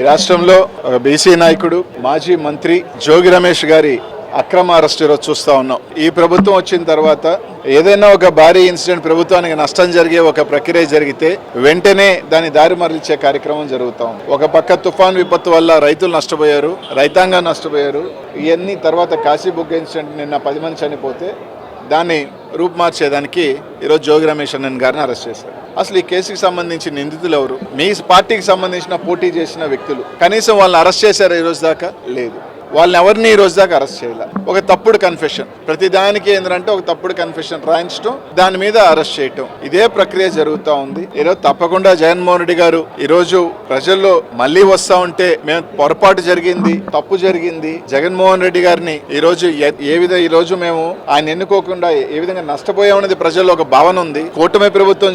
ఈ రాష్ట్రంలో ఒక బీసీ నాయకుడు మాజీ మంత్రి జోగి రమేష్ గారి అక్రమ అరెస్ట్ ఈరోజు చూస్తా ఉన్నాం. ఈ ప్రభుత్వం వచ్చిన తర్వాత ఏదైనా ఒక భారీ ఇన్సిడెంట్ ప్రభుత్వానికి నష్టం జరిగే ఒక ప్రక్రియ జరిగితే వెంటనే దాన్ని దారి మరలిచే కార్యక్రమం జరుగుతాం ఒక పక్క తుఫాన్ విపత్తు వల్ల రైతులు నష్టపోయారు రైతాంగం నష్టపోయారు. ఇవన్నీ తర్వాత కాశీబుగ్గ ఇన్సిడెంట్ నిన్న పది మంది చనిపోతే దాన్ని రూపుమార్చేదానికి ఈరోజు జోగి రమేష్ అన్నన్ గారిని అరెస్ట్ చేశారు. అసలు ఈ కేసుకి సంబంధించి నిందితులు ఎవరు? మీ పార్టీకి సంబంధించిన పోటీ చేసిన వ్యక్తులు. కనీసం వాళ్ళని అరెస్ట్ చేశారు ఈ రోజు దాకా? లేదు. వాళ్ళని ఎవరిని ఈ రోజు దాకా అరెస్ట్ చేయాలి? ఒక తప్పుడు కన్ఫెషన్ ప్రతి దానికి ఏంటంటే ఒక తప్పుడు కన్ఫెషన్ రాయించడం దాని మీద అరెస్ట్ చేయటం. ఇదే ప్రక్రియ జరుగుతూ ఉంది. ఈరోజు తప్పకుండా జగన్మోహన్ రెడ్డి గారు ఈరోజు ప్రజల్లో మళ్ళీ వస్తా ఉంటే మేము పొరపాటు జరిగింది తప్పు జరిగింది. జగన్మోహన్ రెడ్డి గారిని ఈరోజు ఏ- విధంగా ఈ రోజు మేము ఆయన ఎన్నుకోకుండా ఏ విధంగా నష్టపోయామనేది ప్రజల్లో ఒక భావన ఉంది. కూటమి ప్రభుత్వం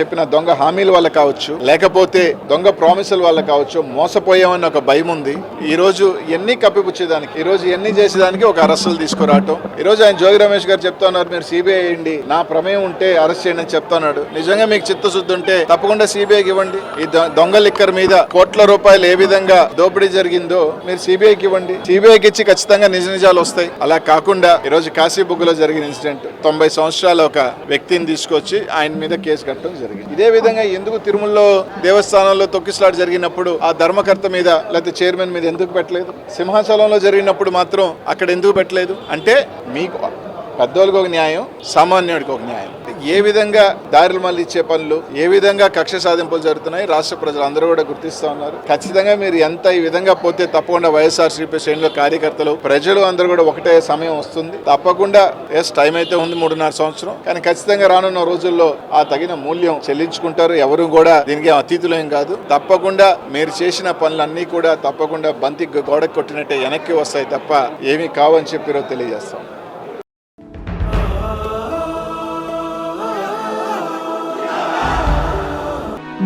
చెప్పిన దొంగ హామీల వల్ల కావచ్చు లేకపోతే దొంగ ప్రామిసుల వల్ల కావచ్చు మోసపోయామని ఒక భయం ఉంది. ఈ రోజు ఎన్ని కప్పిపుచ్చేదానికి ఈ రోజు ఎన్ని చేసేదానికి ఒక అరెస్టులు తీసుకురావటం. ఈ రోజు ఆయన జోగి రమేష్ గారు చెప్తున్నారు మీరు సిబిఐ అయ్యండి నా ప్రమేయం ఉంటే అరెస్ట్ చేయండి అని చెప్తున్నాడు. నిజంగా మీకు చిత్తశుద్ధి ఉంటే తప్పకుండా సిబిఐకి ఇవ్వండి. ఈ దొంగ లిక్కర్ మీద కోట్ల రూపాయలు ఏ విధంగా దోపిడీ జరిగిందో మీరు సిబిఐకి ఇవ్వండి. సిబిఐకి ఇచ్చి ఖచ్చితంగా నిజ నిజాలు వస్తాయి. అలా కాకుండా ఈ రోజు కాశీబుగ్గులో జరిగిన ఇన్సిడెంట్. తొంభై సంవత్సరాల ఒక వ్యక్తిని తీసుకొచ్చి ఆయన మీద కేసు కట్టడం జరిగింది. ఇదే విధంగా ఎందుకు తిరుమలలో దేవస్థానంలో తొక్కిసలాట జరిగినప్పుడు ఆ ధర్మకర్త మీద లేకపోతే చైర్మన్ మీద ఎందుకు పెట్టలేదు? సింహాచలంలో జరిగినప్పుడు మాత్రం అక్కడ ఎందుకు పెట్టలేదు. అంటే మీకు పెద్దోళ్ళకి ఒక న్యాయం సామాన్యుడికి ఒక న్యాయం. ఏ విధంగా దారులు మళ్ళీ ఇచ్చే పనులు ఏ విధంగా కక్ష సాధింపులు జరుగుతున్నాయి రాష్ట్ర ప్రజలు అందరూ కూడా గుర్తిస్తా ఉన్నారు. ఖచ్చితంగా మీరు ఎంత ఈ విధంగా పోతే తప్పకుండా వైఎస్ఆర్సీపీ శ్రేణులు కార్యకర్తలు ప్రజలు అందరూ కూడా ఒకటే సమయం వస్తుంది. తప్పకుండా ఎస్ టైం అయితే ఉంది మూడున్నర సంవత్సరం కానీ ఖచ్చితంగా రానున్న రోజుల్లో ఆ తగిన మూల్యం చెల్లించుకుంటారు. ఎవరు కూడా దీనికి అతీతులేం కాదు. తప్పకుండా మీరు చేసిన పనులన్నీ కూడా తప్పకుండా బంతి గోడకు కొట్టినట్టే వెనక్కి వస్తాయి తప్ప ఏమీ కావని చెప్పిరో తెలియజేస్తాం.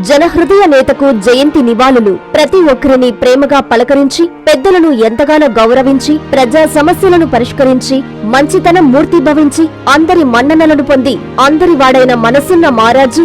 జనహృదయ నేతకు జయంతి నివాళులు. ప్రతి ఒక్కరిని ప్రేమగా పలకరించి పెద్దలను ఎంతగానో గౌరవించి ప్రజా సమస్యలను పరిష్కరించి మంచితనం మూర్తిభవించి అందరి మన్ననలను పొంది అందరి వాడైన మనసున్న మారాజు